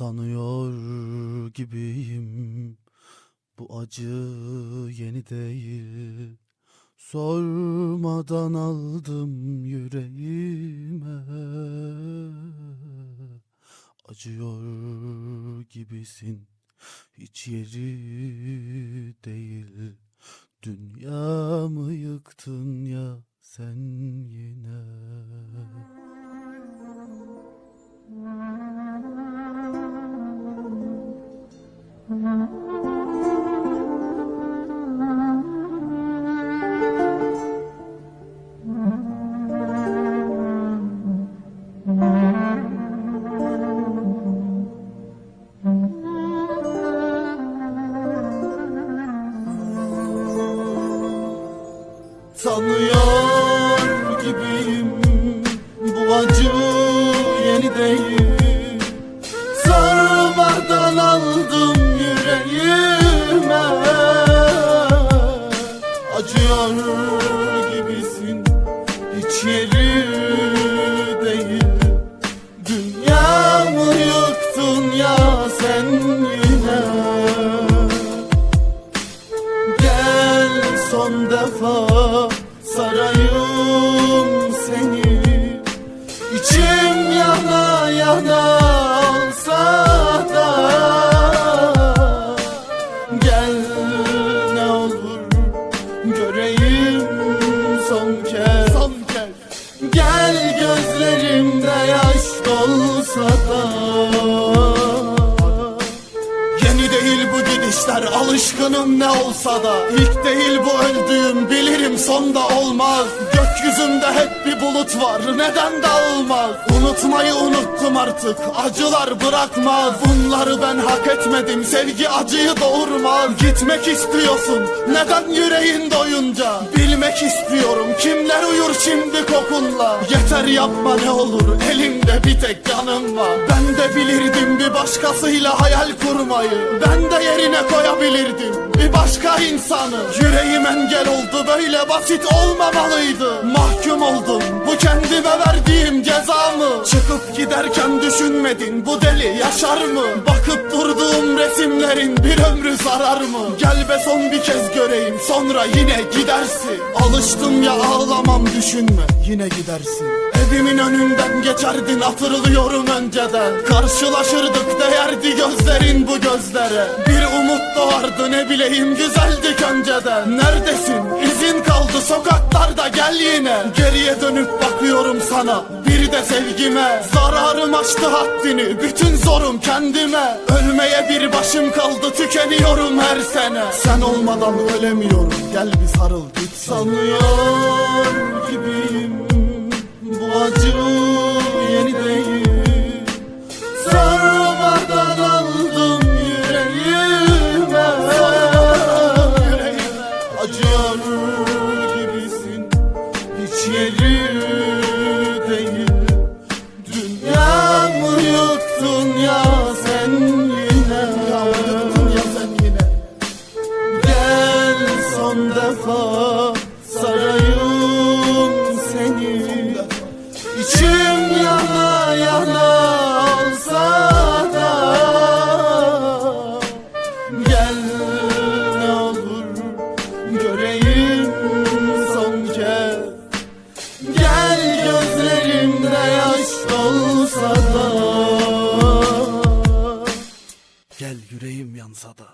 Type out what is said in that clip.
Tanıyor gibiyim. Bu acı yeni değil. Sormadan aldım yüreğime. Acıyor gibisin. Hiç yeri değil. Dünyamı yıktın ya sen yine Tanıyor gibiyim bu acı yeni değil. Sormadan aldım yüreğime. Acıyor gibisin hiç yeri değil. Dünyamı yıktın ya sen yine. Gel son defa sarayım seni değil bu gidişler alışkınım ne olsa da. İlk değil bu öldüğüm bilirim sonda olmaz. Gökyüzünde hep bir bulut var neden dağılmaz Unutmayı unuttum artık acılar bırakmaz. Bunları ben hak etmedim sevgi acıyı doğurmaz. Gitmek istiyorsun neden yüreğin doyunca? Bilmek istiyorum kimler uyur şimdi kokunla? Yeter yapma ne olur elimde bir tek canım var. Ben de bilirdim bir başkasıyla hayal kurmayı. Ben de yerine koyabilirdim bir başka insanı. Yüreğim engel oldu böyle basit olmamalıydı. Mahkum oldum bu kendime mı Çıkıp giderken düşünmedin bu deli yaşar mı? Bakıp durduğum resimlerin bir ömrü zarar mı? Gel be son bir kez göreyim sonra yine gidersin. Alıştım ya ağlamam düşünme yine gidersin. Evimin önünden geçerdin hatırlıyorum önceden. Karşılaşırdık değerdi gözlerin bu gözlere. Bir umut doğardı ne bileyim güzeldik önceden. Neredesin? İzin kaldı sokaklarda gel yine. Geriye dönüp bakıyorum sana de sevgime. Zararım aştı haddini bütün zorum kendime. Ölmeye bir başım kaldı tükeniyorum her sene. Sen olmadan ölemiyorum gel bir sarıl git. Sanıyor gibiyim bu acı Dünyamı yıktın ya sen yine. Ya sen yine. Gel son defa sarayım seni. İçim yana yana olsa da. Gel ne olur göreyim yansa da